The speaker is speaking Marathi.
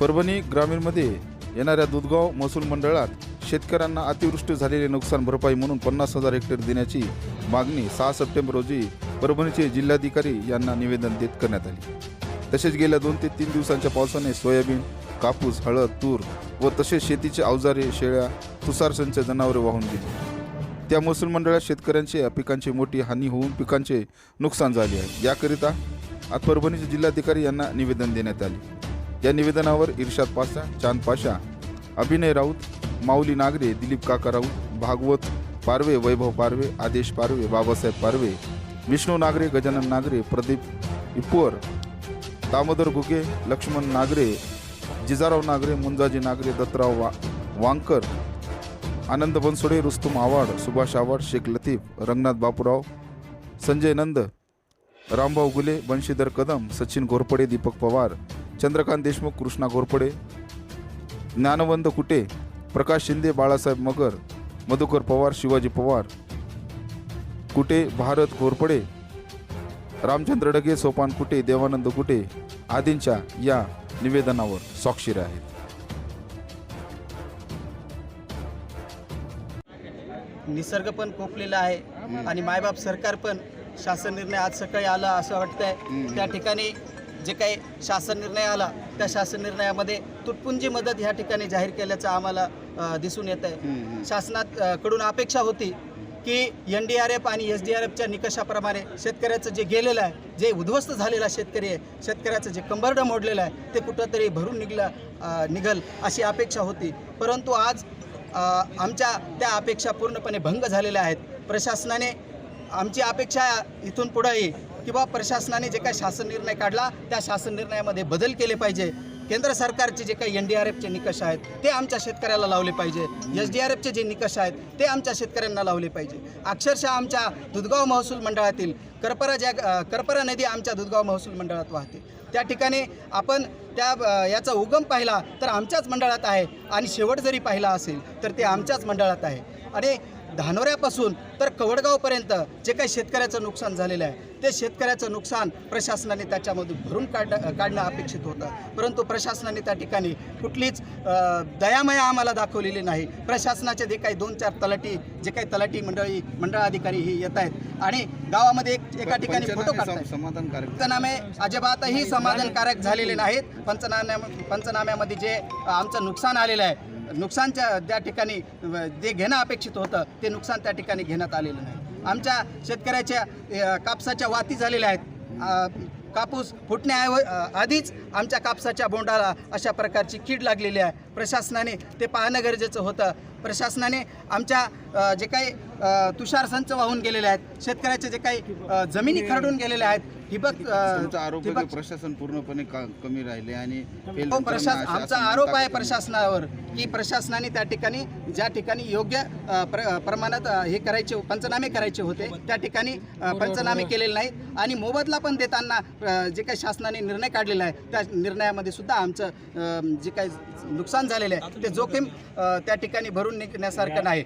परभणी ग्रामीणमध्ये येणाऱ्या दुधगाव महसूल मंडळात शेतकऱ्यांना अतिवृष्टी झालेले नुकसान भरपाई म्हणून पन्नास हजार हेक्टर देण्याची मागणी सहा सप्टेंबर रोजी परभणीचे जिल्हाधिकारी यांना निवेदन देत करण्यात आली. तसेच गेल्या दोन ते तीन दिवसांच्या पावसाने सोयाबीन कापूस हळद तूर व तसेच शेतीचे अवजारे शेळ्या तुषार संच जनावरे वाहून गेली. त्या महसूल मंडळात शेतकऱ्यांच्या पिकांची मोठी हानी होऊन पिकांचे नुकसान झाले आहे. याकरिता आज परभणीचे जिल्हाधिकारी यांना निवेदन देण्यात आले. या निवेदनावर इर्शाद पाशा चांद पाशा अभिनय राऊत माऊली नागरे दिलीप काका राऊत भागवत पारवे वैभव पारवे आदेश पारवे बाबासाहेब पारवे विष्णू नागरे गजानन नागरे प्रदीप इप्पुवर दामोदर घुगे लक्ष्मण नागरे जिजाराव नागरे मुंजाजी नागरे दत्तराव वा वांकर आनंद बनसोडे रुस्तुम आवाड सुभाष आवाड शेख लतीफ रंगनाथ बापूराव संजय नंद रामभाऊ गुले बंशीधर कदम सचिन घोरपडे दीपक पवार चंद्रकांत देशमुख कृष्णा घोरपडे ज्ञानवंत कुटे प्रकाश शिंदे बाळासाहेब मगर मधुकर पवार शिवाजी पवार कुटे भारत घोरपडे रामचंद्र डगे सोपान कुटे देवानंद कुटे आदींच्या या निवेदनावर स्वाक्षरी आहेत. निसर्ग पण कोपलेला आहे आणि मायबाप सरकार पण शासन निर्णय आज सकाळी आला असं वाटतंय. त्या ठिकाणी जे काही शासन निर्णय आला त्या शासन निर्णयामध्ये तुटपुंजी मदत ह्या ठिकाणी जाहीर केल्याचं आम्हाला दिसून येत आहे. शासनात कडून अपेक्षा होती की एन डी आर एफ आणि एस डी आर एफच्या निकषाप्रमाणे शेतकऱ्याचं जे गेलेलं आहे जे उद्ध्वस्त झालेला शेतकरी आहे शेतकऱ्याचं जे कंबरडं मोडलेलं आहे ते कुठंतरी भरून निघलं निघल अशी अपेक्षा होती. परंतु आज आमच्या त्या अपेक्षा पूर्णपणे भंग झालेल्या आहेत. प्रशासनाने आमची अपेक्षा इथून पुढेही किंवा प्रशासनाने जे काही शासन निर्णय काढला त्या शासन निर्णयामध्ये बदल केले पाहिजे. केंद्र सरकारचे जे काही एन डी आर एफचे निकष आहेत ते आमच्या शेतकऱ्याला लावले पाहिजे. एस डी आर एफचे जे निकष आहेत ते आमच्या शेतकऱ्यांना लावले पाहिजे. अक्षरशः आमच्या दुधगाव महसूल मंडळातील करपरा ज्या करपरा नदी आमच्या दुधगाव महसूल मंडळात वाहते. त्या ठिकाणी आपण त्या याचा उगम पाहिला तर आमच्याच मंडळात आहे आणि शेवट जरी पाहिला असेल तर ते आमच्याच मंडळात आहे. आणि धानोऱ्यापासून तर कवडगावपर्यंत जे काही शेतकऱ्याचं नुकसान झालेलं आहे ते शेतकऱ्याचं नुकसान प्रशासनाने त्याच्यामधून भरून काढ काढणं अपेक्षित होतं. परंतु प्रशासनाने त्या ठिकाणी कुठलीच दयामया आम्हाला दाखवलेली नाही. प्रशासनाचे जे काही दोन चार तलाठी जे काही तलाठी मंडळी मंडळाधिकारी हे येत आहेत आणि गावामध्ये एक एका ठिकाणी फोटो काढतात समाधानकारक पंचनामे अजिबातही समाधानकारक झालेले नाहीत. पंचनाम्या पंचनाम्यामध्ये जे आमचं नुकसान आलेलं आहे नुकसानच्या त्या ठिकाणी जे घेणं अपेक्षित होतं ते नुकसान त्या ठिकाणी घेण्यात आलेलं नाही. आमच्या शेतकऱ्याच्या कापसाच्या वाती झालेल्या आहेत. कापूस फुटण्याऐव आधीच आमच्या कापसाच्या बोंडाला अशा प्रकारची कीड लागलेली आहे. प्रशासनाने ते पाहणं गरजेचं होतं. प्रशासनाने आमच्या जे काही तुषार संच वाहून गेलेले आहेत. शेतकऱ्याचे जे काही जमिनी खरडून गेलेल्या आहेत ठिबक आरोप प्रशासन पूर्णपणे का- कमी राहिले आणि हो आमचा आरोप आहे. प्रशासनावर की प्रशासनाने त्या ठिकाणी ज्या ठिकाणी योग्य प्रमाणात हे करायचे पंचनामे करायचे होते त्या ठिकाणी पंचनामे केलेले नाहीत. आणि मोबदला पण देताना जे काही शासनाने निर्णय काढलेला आहे त्या निर्णयामध्ये सुद्धा आमचं जे काही नुकसान झालेलं आहे ते जोखीम त्या ठिकाणी भरून निघण्यासारखं नाही.